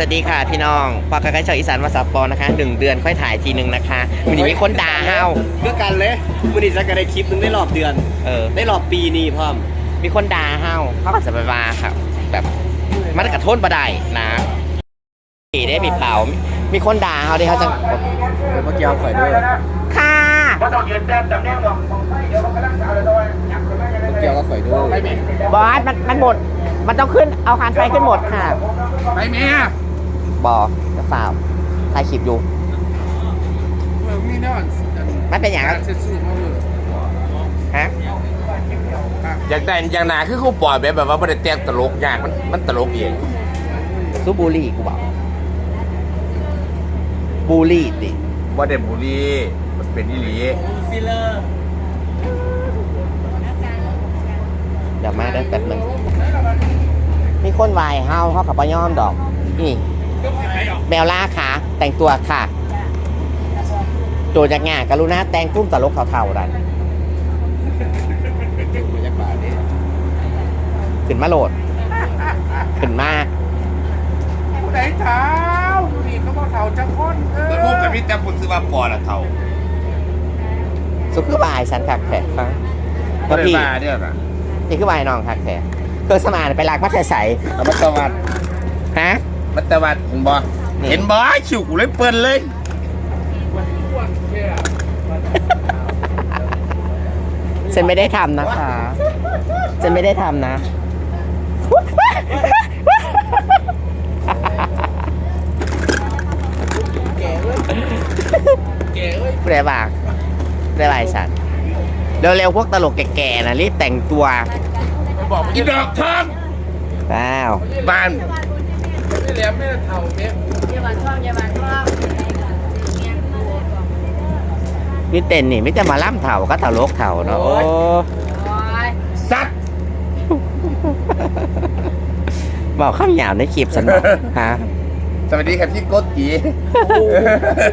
วัสดีค่ะพี่น้องพอกันกันชาวอีสานวาสาปอนะคะหนึ่งเดือนค่อยถ่ายทีหนึ่งนะคะวันนี้มีคนด่าเฮาเพื่อกันเลยวันนี้จะกันได้คลิปหนึงได้รอบเดือน เออ ได้รอบปีนี้พร้อมมีคนด่าเฮาเขาก็จะไปว่าค่ะแบบมันกระโทนบดได้นะนี่ได้มีเปล่ามีคนด่าเฮาที่เขาจะเมื่อกี้เอาข่อยด้วยค่ะเมื่อกี้เอาข่อยด้วยไปแม่บอสมันมันหมดมันต้องขึ้นเอาคานไฟขึ้นหมดค่ะ ไปแม่ บอจะฝ่าวถ่ายคลิปอยู่มีแน่นอนมันเป็นอย่างนั้นเซ็ตสู้มาเลยฮะอยากได้อย่างหนาคือเขาปล่อยแบบแบบว่าไม่ได้แต่งตลกอย่างมันมันตลกเองซูบูรี่กูบอกบูรี่ดิว่าเด็บุรีมันเป็นอีหลีเดี๋ยวมาได้แป๊บหนึงมีคนวายเฮาเขาขับปย่อมดอก นี่ แมวล่าขาแต่งตัวค่ะโจจากงานกรุณาแต่งตุ้มตลกเท่าๆดันบรรยากาศนี่ขึ้นมาโหลด ขึ้นมาผู้ใดเท้าอยู่นี่เขาบอกเท้าจังคนเออแล้วพวกกับพี่แต่พูดซื้อว่าปอละเท่าสุดคือบายฉันคักแขกฟังก็แล้วได้พี่มาเนี่ยนะนี่คือบายน้องคักแขกเครื่องสมานไปลากมาใส่ใสเอามัตตวัดฮะ มัตตวัดเห็นบ่นี่เห็นบ่ชิวกูเลยเปิ้นเลย ฉันไม่ได้ทำนะคะ ฉันไม่ได้ทำนะแกเอ้ยเปรบากเปรบายสัตว์เร็วๆพวกตลกแก่ๆนะรีบแต่งตัวบอกอีดอกทองว้าว บ้าน ไม่แล้วไม่ได้เท้าเนี่ยนี่เต้นนี่ไม่จะมาล่ำเถ่าก็ตลกเถ่าเนาะโอ้สัตว์บอกข้ามหยาวในคลิปฉันบอกฮะสวัสดีครับพี่โกตี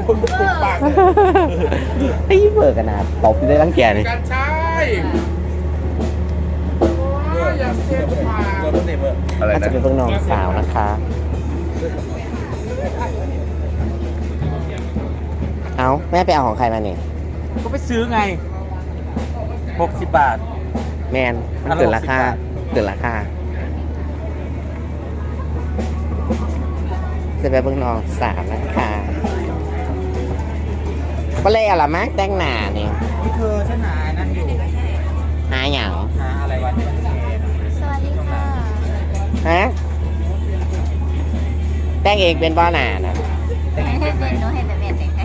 คุณปุกปากไอ้เบิร์กันนะตบได้ตั้งแก่นี่การใช้ อยากเซ็ตมาอะไรอาจนะจะเป็นพวกน้องสาวนะคะ เอาแม่ไปเอาของใครมาเนี่ยก็ไปซื้อไง 60 บาท แมนมันเกินราคาเกินราคาจะไปเบิ่งน้องสาวนะคะก็เลยอะไรมากแต่งหน้าเนี่ยนี่คือฉันหานั่นอยู่หาอย่างหาอะไรวะที่มันเทสวัสดีค่ะ ฮะแต่งเองเป็นบ้าหนานะให้ให้เป็นหนูให้แบบแบบแต่งให้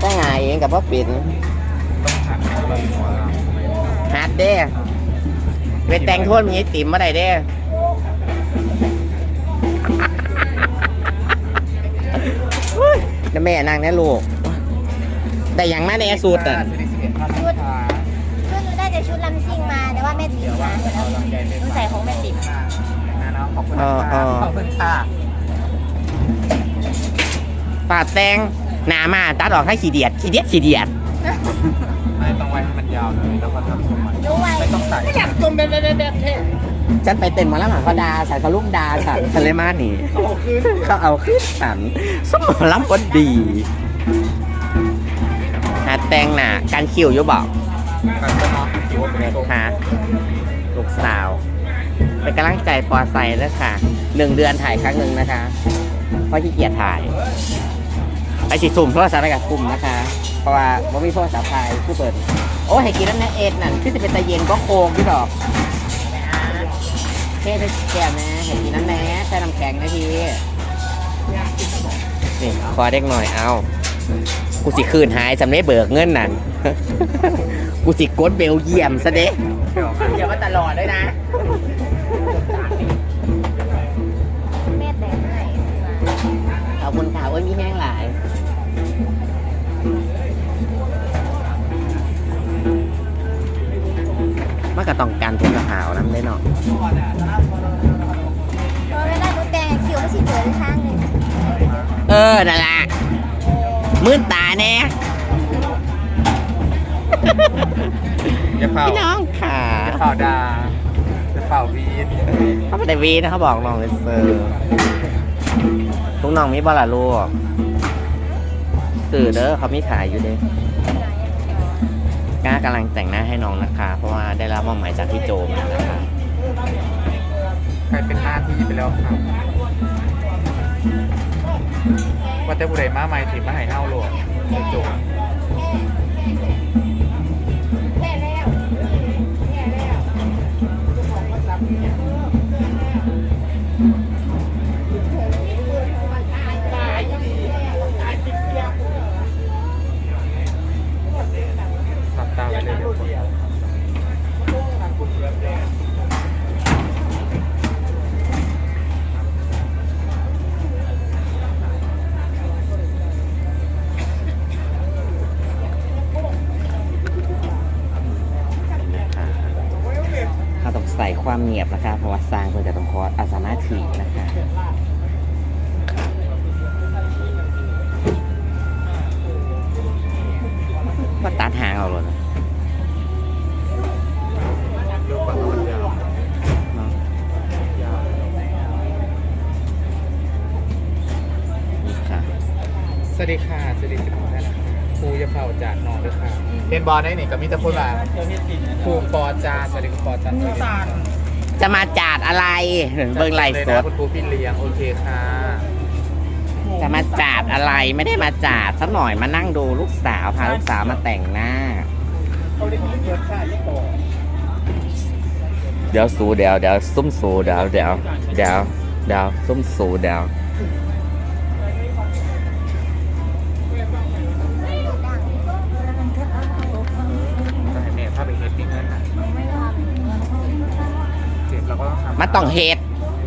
แต่งหาเองกับพ่อปิ่นฮัดเด้ไปแต่งโทษมีไอติมมาได้เด้แล้วแม่นางเนี่ยลูก แต่ยังมาในสูตรอะ ม่ติ๋มนะหนูใส่ของแม่ติ๋มนะน้องขอบคุณเออเออขอบคุณค่ะปาดแตงหนามาตัดออกให้ขี้เดียดขี้เดียดขี้เดียดไม่ต้องไว้ให้มันยาวเลยแล้วก็ทำสมัยหนูไว้ไม่ต้องใส่อยากตุ่มแบบแบบแบบเท่ฉันไปเต้นหมาแล้วหมาเขาดาฉันเขาลูกดาฉันฉันเลยมาหนีเขาเอาขึ้นฉันสมองล้ำก็ดีหาแตงหนาการคิวอยู่บอกกั นก็เนาะถือว่าเป็นเด็กโชว์ค่ะลูกสาวเป็นกำลังใจปอไซแล้วค่ะหนึ่งเดือนถ่ายครั้งหนึ่งนะคะ เพราะขี้เกียจถ่ายไปสิสุ่มโทรศัพท์ไปกับกลุ่มนะคะ เพราะว่าว่มีโทรศัพท์ไทยผู้เปิด โอ้ให้กินน้ำแน่เอ็ดนั่นที่จะเป็นตะเย็นก็โคงพี่ดอกเท่ได้แก้วแม่ให้กินน้ำแน่ใส่น้ำแข็งนะพี่นี่ขอเด็กหน่อยเอา กูสิคืนหายจำได้เบิกเงินนั่นกูสิกดเบลเยียมซะเด้อย่ามาตลอดเลยนะแม่แต่งให้ขอบคุณค่ะโอ้ยมีแห้งหลายมันก็ต้องการทุนกระหาวน้ำได้เนาะเพราะเวลาหนูแต่งคิวก็สิเกิดข้างหนึ่งเออ นั่นแหละ มื่นตาแน่อย่าเฝ้าพี่น้องค่ะข่าวดาเป่าวีนเขาไม่ได้วีนะเขาบอกน้องเลยเซอร์ทุกน้องมีบอลลูกสื่อเด้อเขามีขายอยู่เด้ก้ากำลังแต่งหน้าให้น้องนะคะ เพราะว่าได้รับมอบหมายจากพี่โจมานะคะกลายเป็นหน้าที่ไปแล้วครับ ว่าแต่ผู้ใดมาใหม่ถึงมาให้เฮาโหลดโจ ใส่ความเงียบนะคะเพราะว่าสร้างเพื่อจะต้องคอสอาสาถีนะคะก็ตัดหางเอาเลยนะเอาเนาะยนี่ค่ะสวัสดีค่ะสวัสดีทุกท่านนะ ครับครูจะเฝ้าจากน้องด้วยค่ะเห็นบอลได้นี่กับมิตรพูดว่าครูปอจาสวัสดีครูปอจาสวัสดีค่ะจะมาจาดอะไรเบิ้งไลฟ์สเลยดนะคุณครูพี่เลี้ยงโอเคค่ะจะมาจาดอะไรไม่ได้มาจาดสักหน่อยมานั่งดูลูกสาวพาลูกสาวมาแต่งหน้า เดี๋ยวสูเดี๋ยวเดี๋ยวซุ่มสูเดี๋ยวเดี๋ยวเดี๋ยวเดี๋ยวซุ่มสูเดี๋ยว มันต้องเฮ็ด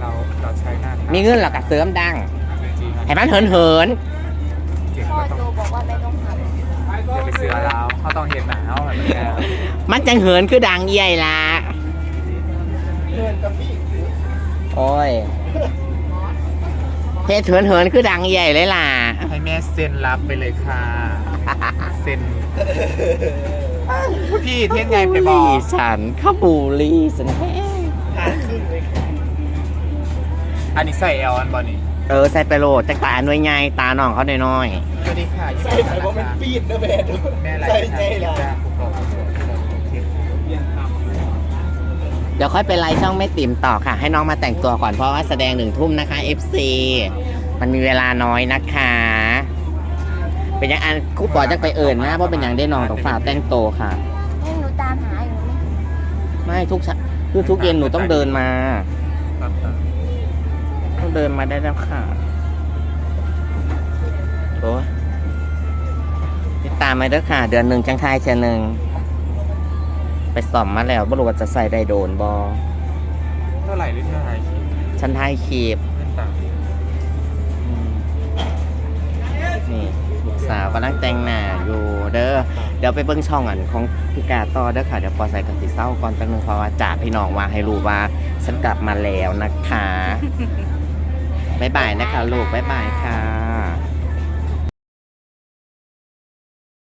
เราเราใช้หน้ามีเงินหรอกกะเสริมดังจริงๆให้มันเหินเหินเจ็บพ่อก็ต้องโจบอกว่าไม่ต้องทำอย่าไปเสือเราเขาต้องเห็นหนาวแบบนี้แล้วๆมันจังเหินคือดังเยี่ยละโอ้ยเฮ็ดเหินเหินคือดังใหญ่เลยล่ะ ให้แม่เซ็นรับไปเลยค่ะ เซ็นพี่เทศไงไปบอลี่กฉันข้าบูลลี่ฉันแห้งอัน นี้ใส่แอลอันบอนี่เออใส่ไปโหลดจากตาหน่วยใหญ่ตาน้องเขาหน่อยสวัสดีค่ะใส่ไปว่ามันปีดนะแม่แม่อะไรใส่ใจละคุณบอกคุณบอกคุณบอกโอเคๆเดี๋ยวค่อยไปไลฟ์ช่องแม่ติ๋มต่อค่ะ ให้น้องมาแต่งตัวก่อนเพราะว่าแสดงหนึ่งทุ่มนะคะ FC มันมีเวลาน้อยนะคะ เป็นยังอันครู่ปอจะไปเอิ่นนะเพราะเป็นอย่างได้น้องต้องฝ่ากแต่งโตวค่ะให้หนูตามหาอยู่ไม่เห็นไม่ทุกเช้าคือทุกเย็นหนูต้องเดินมาครับต้อง เดินมาได้แล้วค่ะโอ้ยติดตามมาเด้อค่ะ เดือนหนึ่งจังทายเชยหนึ่ง ไปสอบมาแล้วบ่รู้ว่าจะใส่ได้โดนบอเท่าไหร่หรือเท่าไหร่คิดฉันทายคีบเล่นต่างอืมนี่ลูกสาวกำลังแต่งหน้าอยู่เด้อ เดี๋ยวไปเบิ้งช่องอันของพี่กาต่อเด้อค่ะ เดี๋ยวพอใส่กับสีเศร้าก่อนแป๊บนึงเพราะว่าจ่าพี่น้องว่าให้รู้ว่า ฉันกลับมาแล้วนะคะ บ๊ายบายนะคะลูกบ๊ายบายค่ะ